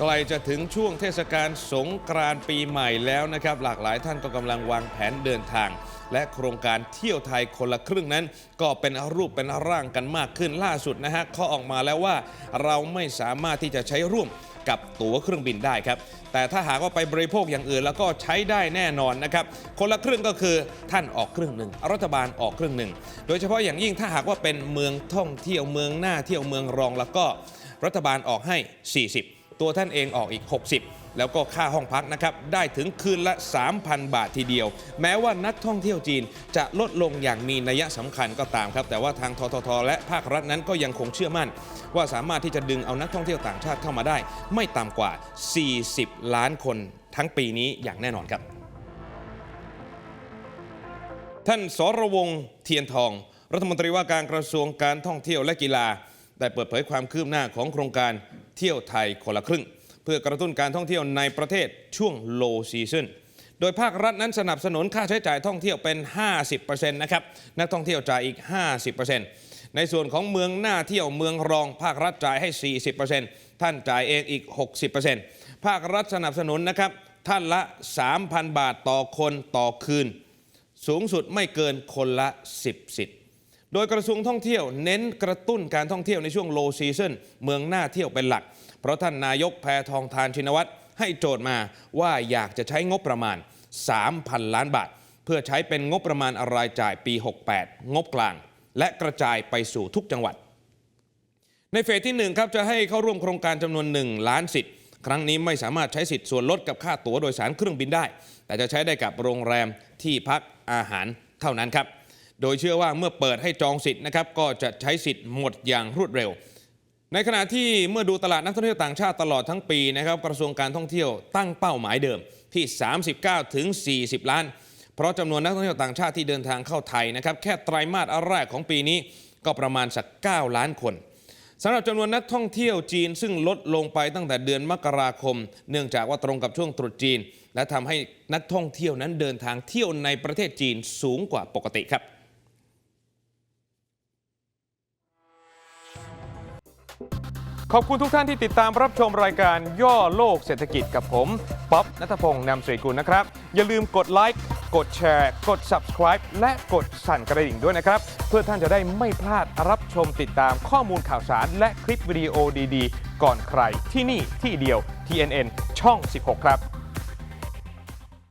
ใกล้จะถึงช่วงเทศกาลสงกรานต์ปีใหม่แล้วนะครับ หลากหลายท่านก็กำลังวางแผนเดินทาง และโครงการเที่ยวไทยคนละครึ่งนั้น ก็เป็นรูปเป็นร่างกันมากขึ้นล่าสุดนะฮะเขาออกมาแล้วว่าเราไม่สามารถที่จะใช้ร่วมกับตั๋วเครื่องบินได้ครับ แต่ถ้าหากว่าไปบริโภคอย่างอื่นแล้วก็ใช้ได้แน่นอนนะครับ คนละครึ่งก็คือท่านออกครึ่งหนึ่งรัฐบาลออกครึ่งหนึ่ง โดยเฉพาะอย่างยิ่งถ้าหากว่าเป็นเมืองท่องเที่ยวเมืองหน้าเที่ยวเมืองรองแล้วก็รัฐบาลออกให้ 40 ตัวท่านเองออกอีก 60 แล้วก็ค่าห้องพักนะครับ ได้ถึงคืนละ 3,000 บาททีเดียว แม้ว่านักท่องเที่ยวจีนจะลดลงอย่างมีนัยสำคัญก็ตามครับ แต่ว่าทางททท และภาครัฐนั้นก็ยังคงเชื่อมั่น ว่าสามารถที่จะดึงเอานักท่องเที่ยวต่างชาติเข้ามาได้ ไม่ต่ำกว่า 40 ล้านคนทั้งปีนี้อย่างแน่นอนครับ ท่านสรวงเทียนทอง รัฐมนตรีว่าการกระทรวงการท่องเที่ยวและกีฬา ได้เปิดเผยความคืบหน้าของโครงการ เที่ยวไทยคนละครึ่ง เพื่อกระตุ้นการท่องเที่ยวในประเทศช่วง low season โดยภาครัฐนั้นสนับสนุนค่าใช้จ่ายท่องเที่ยวเป็น 50%นะครับนักท่องเที่ยวจ่ายอีก 50%ในส่วนของเมืองหน้าเที่ยวเมืองรอง ภาครัฐจ่ายให้ 40%ท่านจ่ายเองอีก 60%ภาครัฐสนับสนุนนะครับท่านละ 3,000 บาทต่อคนต่อคืน สูงสุดไม่เกินคนละ 10 สิทธิ โดยกระทรวงท่องเที่ยวเน้นกระตุ้นการท่องเที่ยวในช่วง low season เมืองหน้าเที่ยวเป็นหลัก เพราะท่านนายกแพทองทานชินวัตรให้โจทย์มาว่าอยากจะใช้งบประมาณ 3,000 ล้านบาท เพื่อใช้เป็นงบประมาณรายจ่ายปี 68 งบกลาง และกระจายไปสู่ทุกจังหวัด ในเฟสที่1ครับจะให้เข้าร่วมโครงการจำนวน 1 ล้านสิทธิ์ครั้งนี้ไม่สามารถใช้สิทธิ์ส่วนลดกับค่าตั๋วโดยสารเครื่องบินได้ แต่จะใช้ได้กับโรงแรมที่พักอาหารเท่านั้นครับ โดยเชื่อว่าเมื่อเปิดให้จองสิทธิ์นะครับก็จะใช้สิทธิ์หมดอย่างรวดเร็ว ในขณะที่เมื่อดูตลาดนักท่องเที่ยวต่างชาติตลอดทั้งปีนะครับกระทรวงการท่องเที่ยวตั้งเป้าหมายเดิมที่ 39ถึง40 ล้าน เพราะจำนวนนักท่องเที่ยวต่างชาติที่เดินทางเข้าไทยนะครับแค่ไตรมาสแรกของปีนี้ก็ประมาณสัก 9 ล้านคนสำหรับจำนวนนักท่องเที่ยวจีนซึ่งลดลงไปตั้งแต่เดือนมกราคม เนื่องจากว่าตรงกับช่วงตรุษจีน และทำให้นักท่องเที่ยวนั้นเดินทางเที่ยวในประเทศจีนสูงกว่าปกติครับ ขอบคุณทุกท่านที่ติดตามรับชมรายการย่อโลกเศรษฐกิจกับผมป๊อบนัทพงศ์นำสริกุลนะครับ อย่าลืมกดไลค์กดแชร์ กด subscribe และกดสั่นกระดิ่งด้วยนะครับ เพื่อท่านจะได้ไม่พลาดรับชมติดตามข้อมูลข่าวสาร และคลิปวิดีโอดีๆ ก่อนใครที่นี่ที่เดียว TNN ช่อง 16 ครับ